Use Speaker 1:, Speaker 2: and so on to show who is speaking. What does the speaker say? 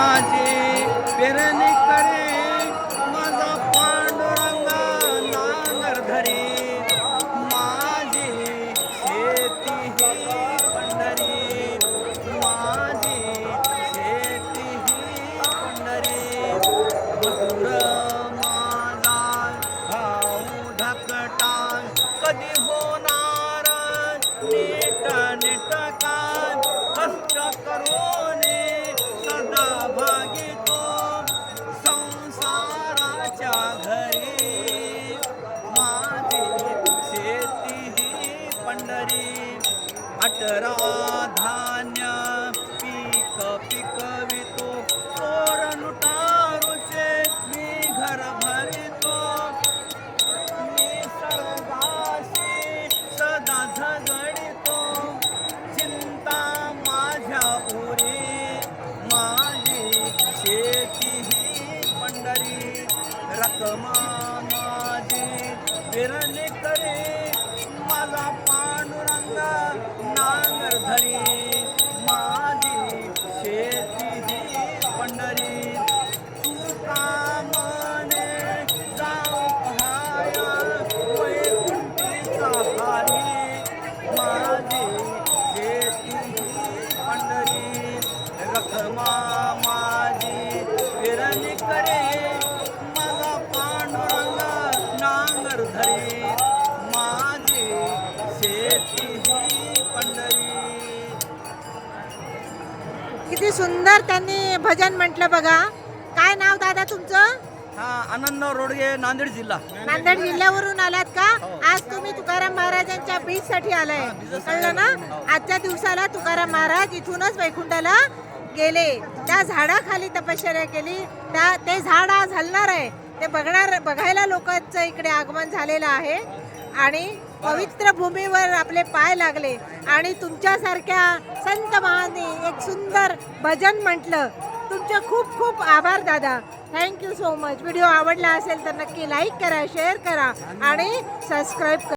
Speaker 1: माझे पेरणी करे माझा पांडुरंगा नांगर धरी. माझी शेती ही पंढरी माझी शेती ही पंढरी. मधुर माझा भाऊ धकटा कधी होणार नीट नीटका अठरा धान्य पीक पिकवितो चोर लुटारूचे मी घर भरितो. निसर्गाशी सदा झगडितो. चिंता माझ्या उरी माझी शेती ही पंढरी. रकमा माझी फिरणे करी. धरी माझी शेती ही पंढरी. तू कामने जाऊ पहाया वैकुंठीचा हारी. माझी शेती ही पंढरी रखमा माझी फिरणी करे. माझा पांडुरंग नांगर धरी. माझी शेती ही
Speaker 2: किती सुंदर त्यांनी भजन म्हटलं बघा. काय नाव दादा तुमचं?
Speaker 1: हा आनंद रोडगे नांदेड जिल्हा.
Speaker 2: नांदेड जिल्ह्यावरून आलात का? आज तुम्ही तुकाराम महाराजांच्या बीच साठी आलाय कळलं ना? आजच्या दिवसाला तुकाराम महाराज इथूनच वैकुंठाला गेले. त्या झाडाखाली तपश्चर्या केली. त्या ते झाड आज हलणार आहे. ते बघणार बघायला लोकांचं इकडे आगमन झालेलं आहे. आणि पवित्र भूमीवर आपले पाय लागले आणि तुमच्यासारख्या संत महाने एक सुंदर भजन म्हटलं. तुमचे खूप खूप आभार दादा. थँक्यू सो मच व्हिडिओ आवडला असेल तर नक्की लाईक करा शेअर करा आणि सबस्क्राईब करा.